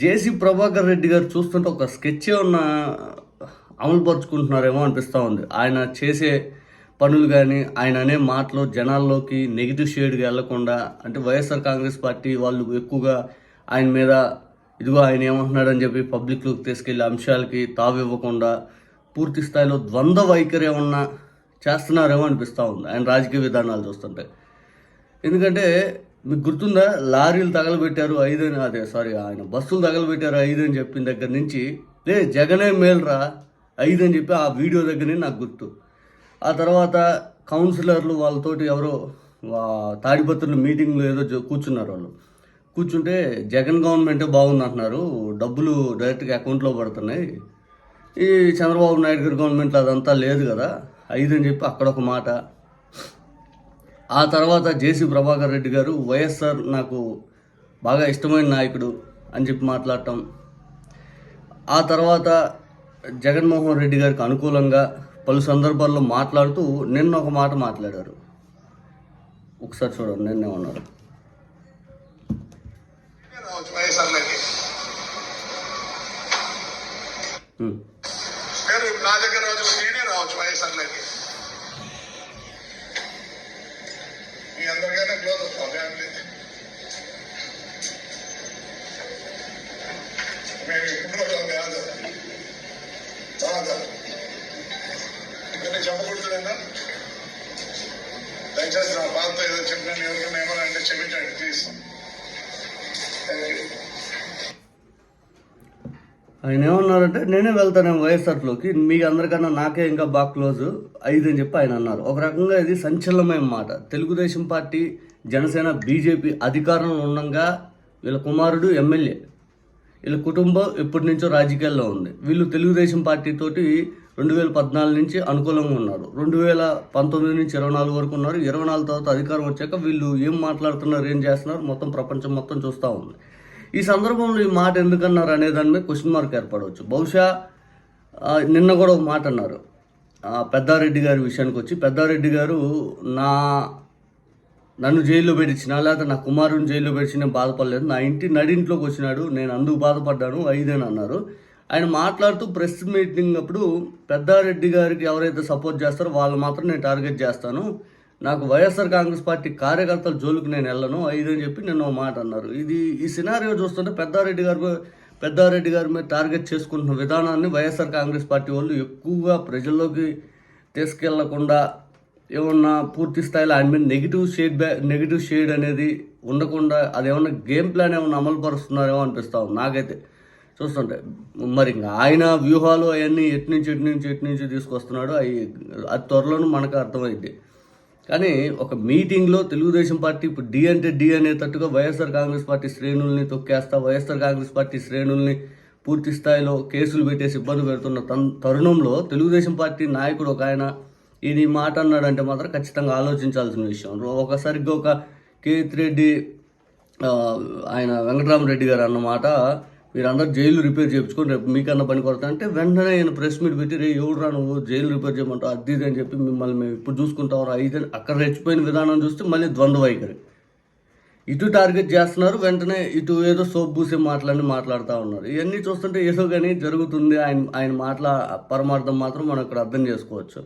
జేసీ ప్రభాకర్ రెడ్డి గారు చూస్తుంటే ఒక స్కెచ్ ఉన్న అమలు పరుచుకుంటున్నారేమో అనిపిస్తూ ఉంది. ఆయన చేసే పనులు కానీ ఆయన అనే మాటలు జనాల్లోకి నెగిటివ్ షేడ్కి వెళ్ళకుండా అంటే వైఎస్ఆర్ కాంగ్రెస్ పార్టీ వాళ్ళు ఎక్కువగా ఆయన మీద ఇదిగో ఆయన ఏమంటున్నాడని చెప్పి పబ్లిక్లోకి తీసుకెళ్ళే అంశాలకి తావివ్వకుండా పూర్తి స్థాయిలో ద్వంద్వ వైఖరి ఏమన్నా చేస్తున్నారేమో అనిపిస్తూ ఉంది. ఆయన రాజకీయ విధానాలు చూస్తుంటే. ఎందుకంటే మీకు గుర్తుందా? లారీలు తగలబెట్టారు ఐదు అని. అదే సారీ ఆయన బస్సులు తగలబెట్టారు ఐదు అని చెప్పిన దగ్గర నుంచి లే జగనే మేలురా ఐదు అని చెప్పి ఆ వీడియో దగ్గరనే నాకు గుర్తు. ఆ తర్వాత కౌన్సిలర్లు వాళ్ళతోటి ఎవరో తాడిపత్రులు మీటింగ్లో ఏదో కూర్చున్నారు వాళ్ళు. కూర్చుంటే జగన్ గవర్నమెంటే బాగుంది అంటున్నారు. డబ్బులు డైరెక్ట్గా అకౌంట్లో పడుతున్నాయి. ఈ చంద్రబాబు నాయుడు గారి గవర్నమెంట్లో అదంతా లేదు కదా. ఐదు అని చెప్పి అక్కడ ఒక మాట. ఆ తర్వాత జేసీ ప్రభాకర్ రెడ్డి గారు వైఎస్ఆర్ నాకు బాగా ఇష్టమైన నాయకుడు అని చెప్పి మాట్లాడటం. ఆ తర్వాత జగన్మోహన్ రెడ్డి గారికి అనుకూలంగా పలు సందర్భాల్లో మాట్లాడుతూ నిన్న ఒక మాట మాట్లాడారు. ఒకసారి చూడండి ఉమ్. మీరు నా దగ్గర నేనే రావచ్చు వైఎస్ఆర్లకి మీ అందరికైనా క్లోజ్ వస్తాం ఫ్యామిలీ మేము ఇప్పుడు కాదు కాదు ఇక్కడ చెప్పకూడదులేనా దయచేసి నా బాధతో ఏదో చెప్పినాను ఎవరికైనా ఏమైనా అంటే క్షమించండి ప్లీజ్ థ్యాంక్ యూ ఆయన ఏమన్నారంటే నేనే వెళ్తాను వైఎస్ఆర్లోకి మీకు అందరికన్నా నాకే ఇంకా బాగా క్లోజ్ ఐదు అని చెప్పి ఆయన అన్నారు. ఒక రకంగా ఇది సంచలనమైన మాట. తెలుగుదేశం పార్టీ జనసేన బీజేపీ అధికారంలో ఉండగా వీళ్ళ కుమారుడు ఎమ్మెల్యే. వీళ్ళ కుటుంబం ఎప్పటి నుంచో రాజకీయాల్లో ఉంది. వీళ్ళు తెలుగుదేశం పార్టీతోటి రెండు వేల పద్నాలుగు నుంచి అనుకూలంగా ఉన్నారు. రెండు వేల పంతొమ్మిది నుంచి ఇరవై నాలుగు వరకు ఉన్నారు. ఇరవై నాలుగు తర్వాత అధికారం వచ్చాక వీళ్ళు ఏం మాట్లాడుతున్నారు ఏం చేస్తున్నారు మొత్తం ప్రపంచం మొత్తం చూస్తూ ఉంది. ఈ సందర్భంలో ఈ మాట ఎందుకన్నారు అనే దాని మీద క్వశ్చన్ మార్క్ ఏర్పడవచ్చు. బహుశా నిన్న కూడా ఒక మాట అన్నారు. పెద్దారెడ్డి గారి విషయానికి వచ్చి పెద్దారెడ్డి గారు నా నన్ను జైల్లో పెట్టించిన లేకపోతే నా కుమారుని జైల్లో పెట్టిన నేను బాధపడలేదు. నా ఇంటి నడింట్లోకి వచ్చినాడు. నేను అందుకు బాధపడ్డాను. ఐదేని అన్నారు. ఆయన మాట్లాడుతూ ప్రెస్ మీటింగ్ అప్పుడు పెద్దారెడ్డి గారికి ఎవరైతే సపోర్ట్ చేస్తారో వాళ్ళు మాత్రం నేను టార్గెట్ చేస్తాను. నాకు వైఎస్ఆర్ కాంగ్రెస్ పార్టీ కార్యకర్తల జోలికి నేను వెళ్ళను ఐదు అని చెప్పి నేను మాట అన్నారు. ఇది ఈ సినారియో చూస్తుంటే పెద్దారెడ్డి గారు పెద్దారెడ్డి గారి మీద టార్గెట్ చేసుకుంటున్న విధానాన్ని వైఎస్ఆర్ కాంగ్రెస్ పార్టీ వాళ్ళు ఎక్కువగా ప్రజల్లోకి తీసుకెళ్ళకుండా ఏమన్నా పూర్తి స్థాయిలో ఆయన మీద నెగిటివ్ షేడ్ బ్యా నెగిటివ్ షేడ్ అనేది ఉండకుండా అదేమన్నా గేమ్ ప్లాన్ ఏమన్నా అమలు పరుస్తున్నారేమో అనిపిస్తా ఉంది నాకైతే. చూస్తుంటే మరి ఇంకా ఆయన వ్యూహాలు అవన్నీ ఎటు నుంచి ఎటు నుంచి ఎటు నుంచి తీసుకొస్తున్నాడు అవి అది త్వరలోనూ మనకు అర్థమైంది కానీ ఒక మీటింగ్లో తెలుగుదేశం పార్టీ ఇప్పుడు డి అంటే డి అనేటట్టుగా వైఎస్ఆర్ కాంగ్రెస్ పార్టీ శ్రేణుల్ని తొక్కేస్తా వైఎస్ఆర్ కాంగ్రెస్ పార్టీ శ్రేణుల్ని పూర్తి స్థాయిలో కేసులు పెట్టేసి ఇబ్బంది పెడుతున్న తన్- తరుణంలో తెలుగుదేశం పార్టీ నాయకుడు ఒక ఆయన ఈయన ఈ మాట అన్నాడంటే మాత్రం ఖచ్చితంగా ఆలోచించాల్సిన విషయం. ఒకసారిగా ఒక కేత్ రెడ్డి ఆయన వెంకటరామరెడ్డి గారు అన్నమాట మీరందరూ జైలు రిపేర్ చేయించుకొని రేపు మీకన్నా పని కొడతా అంటే వెంటనే ఆయన ప్రెస్ మీట్ పెట్టి రే ఎవడు రా నువ్వు? జైలు రిపేర్ చేయమంటావు అది ఇది అని చెప్పి మిమ్మల్ని మేము ఇప్పుడు చూసుకుంటాం రా ఇది అక్కడ రెచ్చిపోయిన విధానం చూస్తే మళ్ళీ ద్వంద్వ వైఖరి. ఇటు టార్గెట్ చేస్తున్నారు వెంటనే ఇటు ఏదో సోప్ పూసే మాటలన్నీ మాట్లాడుతూ ఉన్నారు. ఇవన్నీ చూస్తుంటే ఏదో కానీ జరుగుతుంది ఆయన ఆయన మాటల పరమార్థం మాత్రం మనం ఇక్కడ అర్థం చేసుకోవచ్చు.